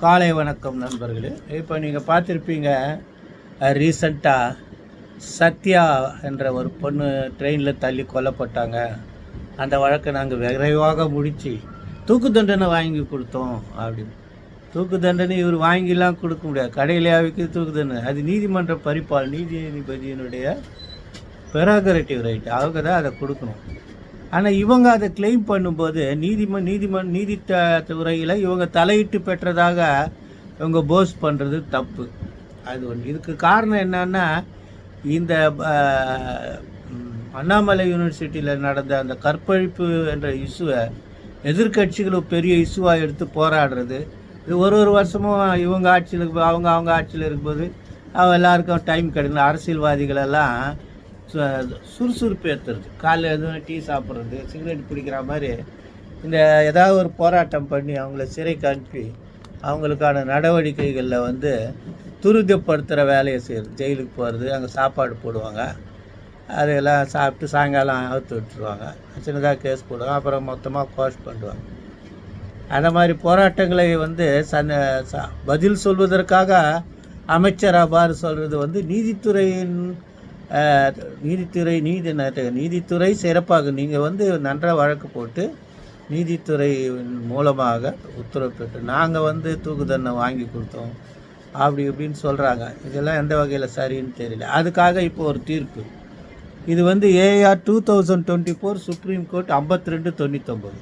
காலை வணக்கம் நண்பர்களே. இப்போ நீங்கள் பார்த்துருப்பீங்க ரீசண்டாக சத்யா என்ற ஒரு பொண்ணு ட்ரெயினில் தள்ளி கொல்லப்பட்டாங்க. அந்த வழக்கை நாங்கள் விரைவாக முடித்து தூக்கு தண்டனை வாங்கி கொடுத்தோம் அப்படின்னு. தூக்கு தண்டனை இவர் வாங்கிலாம் கொடுக்க முடியாது. கடையிலேயாவுக்கு தூக்கு தண்டனை. அது நீதிமன்ற பரிப்பால் நீதிபதியினுடைய பெராகரேட்டிவ் ரைட் அவங்க தான் அதை கொடுக்கணும். ஆனால் இவங்க அதை கிளைம் பண்ணும்போது நீதிம நீதிமன் நீதி துறையில் இவங்க தலையிட்டு பெற்றதாக இவங்க போஸ் பண்ணுறது தப்பு. அது ஒன்று இதுக்கு காரணம் என்னன்னா இந்த அண்ணாமலை யூனிவர்சிட்டியில் நடந்த அந்த கற்பழிப்பு என்ற இஷ்யூவை எதிர்க்கட்சிகள் பெரிய இஷ்யூவாக எடுத்து போராடுறது. இது ஒரு ஒரு வருஷமும் இவங்க ஆட்சியில் அவங்க அவங்க ஆட்சியில் இருக்கும்போது அவங்க எல்லாருக்கும் டைம் கிடைக்கல அரசியல்வாதிகள் எல்லாம் சுறுசுறுப்பு ஏற்றுறது காலையில் எதுவும் டீ சாப்பிட்றது சிகரெட் பிடிக்கிற மாதிரி இந்த ஏதாவது ஒரு போராட்டம் பண்ணி அவங்கள சிறைக்கு அனுப்பி அவங்களுக்கான நடவடிக்கைகளில் வந்து துரிதப்படுத்துகிற வேலையை செய்கிறது ஜெயிலுக்கு போகிறது அங்கே சாப்பாடு போடுவாங்க. அதையெல்லாம் சாப்பிட்டு சாயங்காலம் அவுத்து விட்டுருவாங்க. சின்னதாக கேஸ் போடுவாங்க. அப்புறம் மொத்தமாக கோஷ் பண்ணுவாங்க. அந்த மாதிரி போராட்டங்களை வந்து சன ச- பதில் சொல்வதற்காக அமைச்சர் அவ்வாறு சொல்கிறது வந்து நீதித்துறையின் நீதித்துறை நீதி நீதித்துறை சிறப்பாக நீங்கள் வந்து நன்றாக வழக்கு போட்டு நீதித்துறை மூலமாக உத்தரவு பெற்று நாங்கள் வந்து தூக்கு தண்டனை வாங்கி கொடுத்தோம். அப்படி இப்படின்னு சொல்கிறாங்க இதெல்லாம் எந்த வகையில் சரின்னு தெரியல. அதுக்காக இப்போ ஒரு தீர்ப்பு. இது வந்து AIR two thousand twenty four supreme court ஐம்பத்தி ரெண்டு தொண்ணூத்தொம்பது.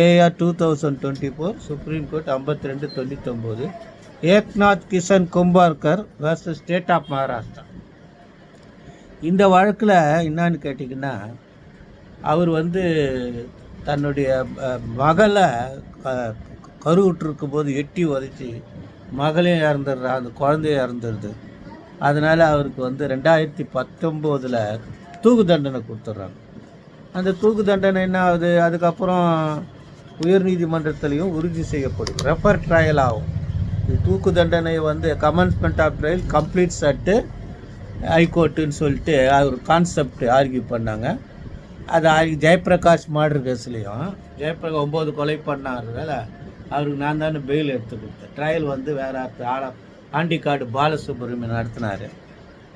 AIR two thousand twenty four supreme court ஐம்பத்தி ரெண்டு தொண்ணூத்தொம்பது. Eknath Kishan Kumbharkar versus state of Maharashtra இந்த வழக்கில் என்னன்னு கேட்டிங்கன்னா அவர் வந்து தன்னுடைய மகளை க- கருவுற்றிருக்கும் போது எட்டி உதைச்சி மகளையும் இறந்துடுறா அந்த குழந்தையும் இறந்துடுது. அதனால் அவருக்கு வந்து ரெண்டாயிரத்தி பத்தொம்போதில் தூக்கு தண்டனை கொடுத்துட்றாங்க. அந்த தூக்கு தண்டனை என்ன ஆகுது? அதுக்கப்புறம் உயர்நீதிமன்றத்திலையும் உறுதி செய்யப்படும். ரெஃபர் ட்ரையல் ஆகும். இது தூக்கு தண்டனை வந்து கமன்ஸ்மெண்ட் ஆஃப் ட்ரையல் கம்ப்ளீட் சட்டு ஹைகோர்ட்டுன்னு சொல்லிட்டு ஒரு கான்செப்ட் ஆர்கியூ பண்ணாங்க. அது ஆர்கியூ ஜெயபிரகாஷ் மாடர் கேஸ்லேயும் ஜெயபிரகாஷ் ஒம்பது கொலை பண்ணாருனால அவருக்கு நான் தானே பெயில் எடுத்து கொடுத்தேன். ட்ரையல் வந்து வேற ஆள ஆண்டிக்காடு பாலசுப்ரமணியன் நடத்தினார்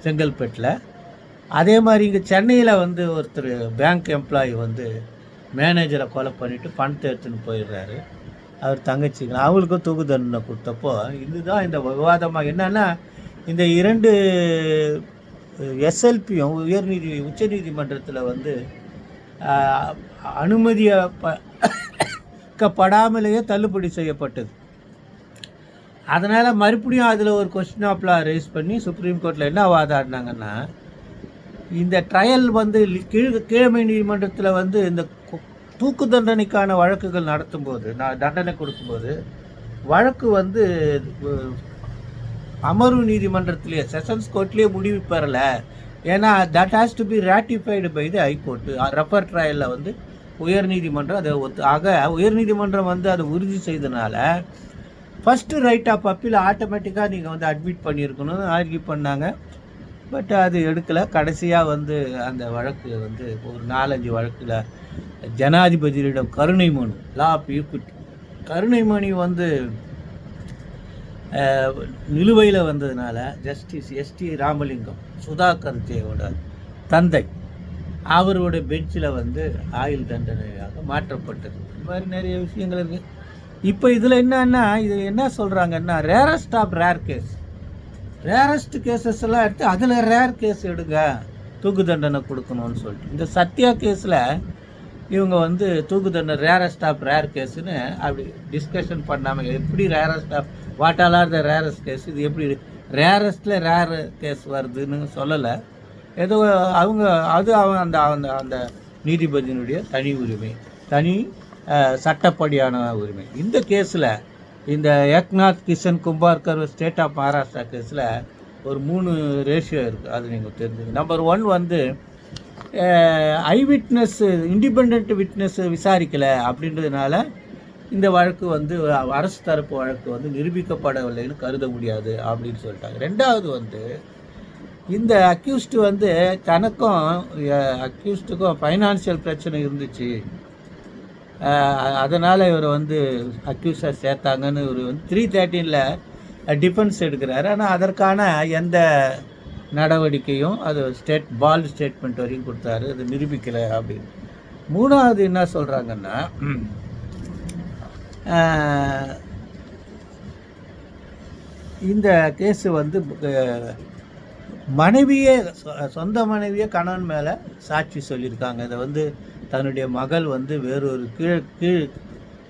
செங்கல்பேட்டில். அதே மாதிரி இங்கே சென்னையில் வந்து ஒருத்தர் பேங்க் எம்ப்ளாயி வந்து மேனேஜரை கொலை பண்ணிவிட்டு பணத்தை எடுத்துன்னு போயிடுறாரு. அவர் தங்கச்சிங்க அவங்களுக்கும் தூக்கு தண்டனை கொடுத்தப்போ இதுதான் இந்த விவாதமாக என்னென்னா இந்த இரண்டு எஸ்எல்பியும் உயர்நீதி உச்சநீதிமன்றத்தில் வந்து அனுமதியப்படாமலேயே ப தள்ளுபடி செய்யப்பட்டது. அதனால் மறுபடியும் அதில் ஒரு கொஸ்டின் ஆஃப்லா ரைஸ் பண்ணி சுப்ரீம் கோர்ட்டில் என்ன வாதாடினாங்கன்னா இந்த ட்ரையல் வந்து கீழ் கீழமை நீதிமன்றத்தில் வந்து இந்த தூக்கு தண்டனைக்கான வழக்குகள் நடத்தும்போது நான் தண்டனை கொடுக்கும்போது வழக்கு வந்து அமர்வு நீதிமன்றத்திலேயே செஷன்ஸ் கோர்ட்லேயே முடிவு பெறல. ஏன்னா that has to be ratified by the high court refer ட்ரையலில் வந்து உயர்நீதிமன்றம் அதை ஒத்து ஆக உயர்நீதிமன்றம் வந்து அதை உறுதி செய்தனால ஃபஸ்ட்டு ரைட் ஆஃப் அப்பீல் ஆட்டோமேட்டிக்காக நீங்கள் வந்து அட்மிட் பண்ணியிருக்கணும்னு ஆர்கியூ பண்ணாங்க. பட் அது எடுக்கலை. கடைசியாக வந்து அந்த வழக்கு வந்து ஒரு நாலஞ்சு வழக்கில் ஜனாதிபதியிடம் கருணை மனு லா ஆஃப் ஈக்விட்டி கருணை மணி வந்து நிலுவையில் வந்ததுனால justice S T Ramalingam Sudhakar ஜெயோட தந்தை அவருடைய பெஞ்சில் வந்து ஆயுள் தண்டனையாக மாற்றப்பட்டது. இந்த மாதிரி நிறைய விஷயங்கள் இருக்குது இப்போ இதில் என்னன்னா இது என்ன சொல்கிறாங்கன்னா rarest of rare case rarest cases எல்லாம் எடுத்து அதில் ரேர் கேஸ் எடுங்க. தூக்கு தண்டனை கொடுக்கணும்னு சொல்லிட்டு. இந்த சத்யா கேஸில் இவங்க வந்து தூக்கு தண்டனை ரேரஸ்ட் ஆஃப் ரேர் கேஸுன்னு அப்படி டிஸ்கஷன் பண்ணாமல் எப்படி rarest of what all are the rarest case இது எப்படி ரேரஸ்ட்டில் ரேர் கேஸ் வருதுன்னு சொல்லலை. ஏதோ அவங்க அது அவன் அந்த அந்த அந்த நீதிபதியினுடைய தனி உரிமை. தனி சட்டப்படியான உரிமை. இந்த கேஸில் இந்த ஏக்நாத் கிஷன் கும்பார்கர் ஸ்டேட் ஆஃப் மகாராஷ்டிரா கேஸில் ஒரு மூணு ரேஷியோ இருக்குது அது நீங்கள் தெரிஞ்சுங்க நம்பர் ஒன் வந்து ஐ விட்னஸ் இண்டிபெண்ட் விட்னஸ் விசாரிக்கலை அப்படின்றதுனால இந்த வழக்கு வந்து அரசு தரப்பு வழக்கு வந்து நிரூபிக்கப்படவில்லைன்னு கருத முடியாது அப்படின்னு சொல்லிட்டாங்க. ரெண்டாவது வந்து இந்த அக்யூஸ்டு வந்து தனக்கும் அக்யூஸ்டுக்கும் ஃபைனான்சியல் பிரச்சனை இருந்துச்சு. அதனால் இவர் வந்து அக்யூஸாக சேர்த்தாங்கன்னு இவர் வந்து த்ரீ தேர்ட்டீனில் டிஃபென்ஸ் எடுக்கிறாரு. ஆனால் அதற்கான எந்த நடவடிக்கையும் அது ஸ்டேட் பால் ஸ்டேட்மெண்ட் வரையும் கொடுத்தாரு. அது நிரூபிக்கலை அப்படின்னு. மூணாவது என்ன சொல்கிறாங்கன்னா இந்த கேஸு வந்து மனைவியே சொ- சொந்த மனைவியே கணவன் மேலே சாட்சி சொல்லியிருக்காங்க. இதை வந்து தன்னுடைய மகள் வந்து வேறொரு கீழ் கீழ்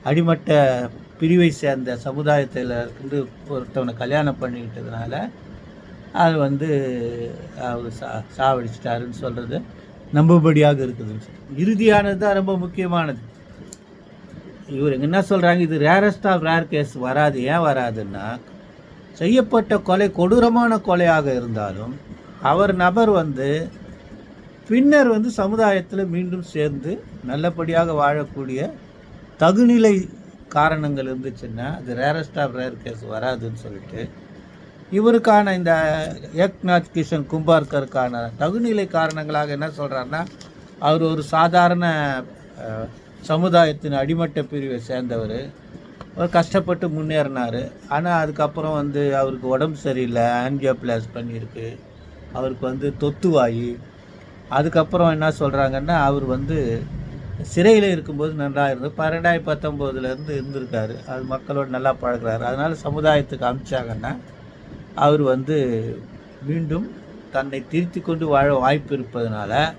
அடிமட்ட பிரிவை சேர்ந்த சமுதாயத்தில் இருந்து ஒருத்தவனை கல்யாணம் பண்ணிக்கிட்டதுனால அது வந்து அவர் சா சாவடிச்சிட்டாருன்னு சொல்கிறது நம்பும்படியாக இருக்குது இறுதியானது தான் ரொம்ப முக்கியமானது. இவர் என்ன சொல்கிறாங்க இது ரேரஸ்ட் ஆஃப் ரேர் கேஸ் வராது. ஏன் வராதுன்னா செய்யப்பட்ட கொலை கொடூரமான கொலையாக இருந்தாலும் அவர் நபர் வந்து பின்னர் வந்து சமுதாயத்தில் மீண்டும் சேர்ந்து நல்லபடியாக வாழக்கூடிய தகுநிலை காரணங்கள் இருந்துச்சுன்னா அது ரேரஸ்ட் ஆஃப் ரேர் கேஸ் வராதுன்னு சொல்லிட்டு இவருக்கான இந்த ஏக்நாத் கிஷன் கும்பார்கருக்கான தகுநிலை காரணங்களாக என்ன சொல்கிறாருன்னா அவர் ஒரு சாதாரண சமுதாயத்தின் அடிமட்ட பிரிவை சேர்ந்தவர். அவர் கஷ்டப்பட்டு முன்னேறினார். ஆனால் அதுக்கப்புறம் வந்து அவருக்கு உடம்பு சரியில்லை ஆன்ஜியோபிளாஸ் பண்ணியிருக்கு. அவருக்கு வந்து தொத்துவாயி அதுக்கப்புறம் என்ன சொல்கிறாங்கன்னா அவர் வந்து சிறையில் இருக்கும்போது நன்றாக இருந்து பன்னெண்டாயிரத்தி பத்தொம்போதுலேருந்து இருந்திருக்காரு. அது மக்களோடு நல்லா பழகுறாரு. அதனால் சமுதாயத்துக்கு அமிச்சாங்கன்னா அவர் வந்து மீண்டும் தன்னை திருத்தி கொண்டு வாழ வாய்ப்பு இருப்பதனால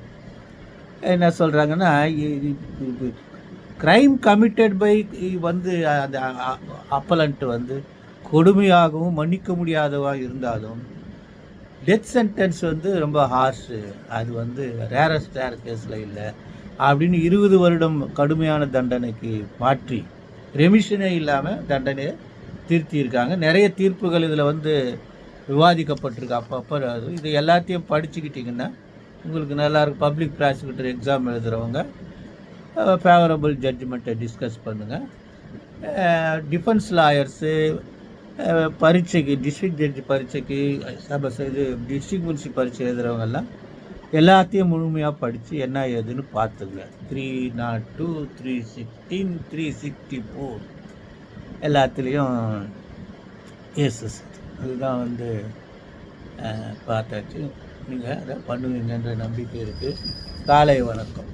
என்ன சொல்கிறாங்கன்னா க்ரைம் கமிட்டட் பை வந்து அந்த அப்பலண்ட் வந்து கொடுமையாகவும் மன்னிக்க முடியாதவாக இருந்தாலும் டெத் சென்டென்ஸ் வந்து ரொம்ப ஹார்ஷு அது வந்து ரேரஸ்ட் ரேர் கேஸில் இல்லை. அப்படின்னு இருபது வருடம் கடுமையான தண்டனைக்கு மாற்றி ரெமிஷனே இல்லாமல் தண்டனையை திருத்தியிருக்காங்க. நிறைய தீர்ப்புகள் இதில் வந்து விவாதிக்கப்பட்டிருக்கு அப்பப்போ. அது இது எல்லாத்தையும் படிச்சுக்கிட்டிங்கன்னா உங்களுக்கு நல்லா இருக்கும். பப்ளிக் ப்ராசிக்யூட்டர் எக்ஸாம் எழுதுகிறவங்க ஃபேவரபிள் ஜட்ஜ்மெண்ட்டை டிஸ்கஸ் பண்ணுங்கள் டிஃபென்ஸ் லாயர்ஸு பரீட்சைக்கு டிஸ்ட்ரிக்ட் ஜட்ஜ் பரீட்சைக்கு சபஸ் இது டிஸ்ட்ரிக்ட் முன்சி பரீட்சை எழுதுகிறவங்கெல்லாம் எல்லாத்தையும் முழுமையாக படித்து என்ன ஏதுன்னு பார்த்துங்க. Three naught two three sixteen three sixty four எல்லாத்துலேயும் ஏசஸ் அதுதான் வந்து பார்த்தாச்சு. நீங்கள் அதை பண்ணுவீங்கன்ற நம்பிக்கை இருக்குது காலை வணக்கம்.